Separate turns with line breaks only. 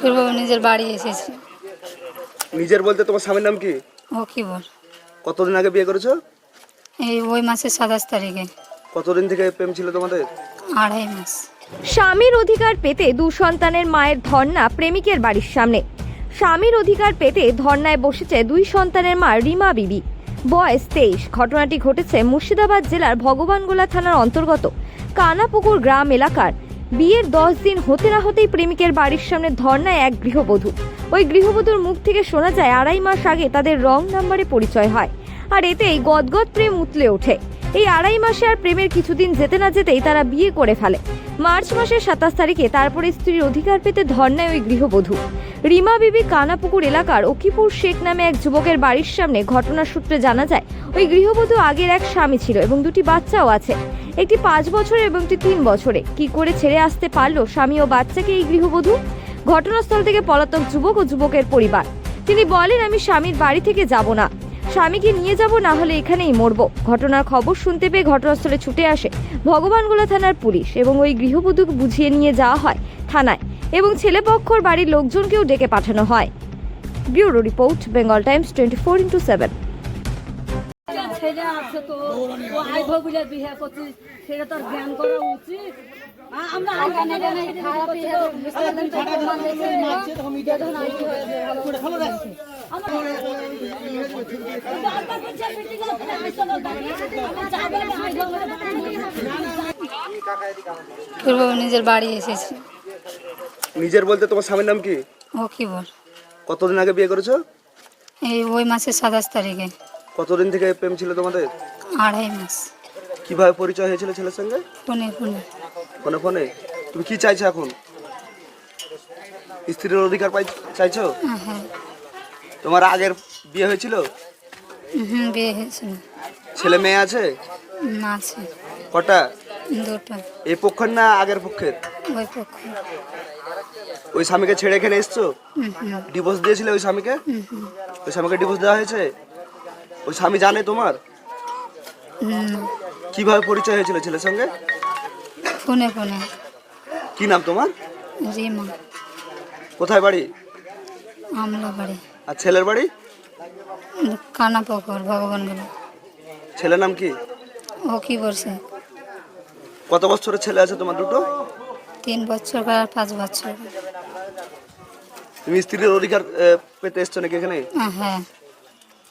পূর্ব নিজের বাড়ি এসেছি।
নিজের বলতে তোমার স্বামীর নাম কি?
ও কি বল
কতদিন আগে বিয়ে করেছ?
এই ওই মাসের সাতাশ তারিখে।
কতদিন থেকে প্রেম ছিল তোমাদের?
আড়াই মাস।
স্বামীর অধিকার পেতে দু সন্তানের মায়ের ধর্ণা প্রেমিকের বাড়ির সামনে। স্বামীর অধিকার পেতে ধর্নায় বসেছে দুই সন্তানের মা রিমা বিবি। বয়স তেইশ। ঘটনাটি ঘটেছে মুর্শিদাবাদ জেলার ভগবানগোলা থানার অন্তর্গত কানাপুকুর গ্রাম এলাকার বিয়ের দশ দিন হতে না হতেই প্রেমিকের বাড়ির সামনে ধর্নায় এক গৃহবধূ। ওই গৃহবধূর মুখ থেকে শোনা যায়, আড়াই মাস আগে তাদের রং নাম্বারে পরিচয় হয়। আর এতেই গদগদ প্রেম উতলে ওঠে। এই আড়াই মাসে আর প্রেমের কিছুদিন যেতে না যেতেই তারা বিয়ে করে ফেলে। মার্চ মাসের সাতাশ তারিখে তারপরে স্ত্রীর অধিকার পেতে ধর্নায় ওই গৃহবধূ। রিমা বিবি কানাপুকুর এলাকার অকিপুর শেখ নামে এক যুবকের বাড়ির সামনে ঘটনার সূত্রে জানা যায়, ওই গৃহবধূ আগের এক স্বামী ছিল এবং দুটি বাচ্চাও আছে। একটি পাঁচ বছরে এবং একটি তিন বছরে কি করে ছেড়ে আসতে পারল স্বামী ও বাচ্চাকে এই গৃহবধূ? ঘটনাস্থল থেকে পলাতক যুবক ও যুবকের পরিবার। তিনি বলেন, আমি স্বামীর বাড়ি থেকে যাব না। স্বামীকে নিয়ে যাব, না হলে এখানেই মরবো। ঘটনার খবর শুনতে পেয়ে ঘটনাস্থলে ছুটে আসে ভগবানগোলা থানার পুলিশ এবং ওই গৃহবধূকে বুঝিয়ে নিয়ে যাওয়া হয় থানায়। এবং ছেলেপক্ষর বাড়ির লোকজনকেও ডেকে পাঠানো হয় bureau report Bengal Times twenty four into seven
ছেলে আছে তো ও আইব বলে বিয়ে করছি সেটা তোর জ্ঞান করা উচিত আমরা খারাপ ইয়ে
নিজের বাড়ি এসেছি
নিজের বলতে তোমার স্বামীর নাম কি?
ও কি বল
কতদিন আগে বিয়ে করেছ?
এই ওই মাসের সাতাশ তারিখে।
কতদিন থেকে প্রেম ছিল তোমাদের?
আড়াই মাস।
কীভাবে পরিচয় হয়েছিল ছেলের সঙ্গে?
ফোনে ফোনে।
ফোনে ফোনে। তুমি কি চাইছো এখন? স্ত্রীর অধিকার পাই চাইছো?
হ্যাঁ
তোমার আগের বিয়ে হয়েছিল?
হুম বিয়ে হয়েছিল।
ছেলে মেয়ে আছে?
না আছে।
কটা?
দুটো।
এই পক্ষের না আগের পক্ষের?
ওই পক্ষ।
ওই স্বামীকে ছেড়ে এখানে এসছো? ডিভোর্স দিয়েছিলে ওই স্বামীকে? ওই স্বামীকে ডিভোর্স দেওয়া হয়েছে? ওই স্বামী জানে তোমার? কীভাবে পরিচয় হয়েছিল ছেলের সঙ্গে?
ফোনে ফোনে।
কি নাম তোমার?
রিমা।
কোথায় বাড়ি?
আমলা বাড়ি।
আর ছেলের বাড়ি?
কানা পকর ভগবানগুলো
ছেলের নাম কি?
ও কি বলছে?
কত বছরের ছেলে আছে তোমার দুটো?
তিন বছর বা পাঁচ বছর।
তুমি স্ত্রীর অধিকার পেতে এসছো নাকি এখানে?
হ্যাঁ।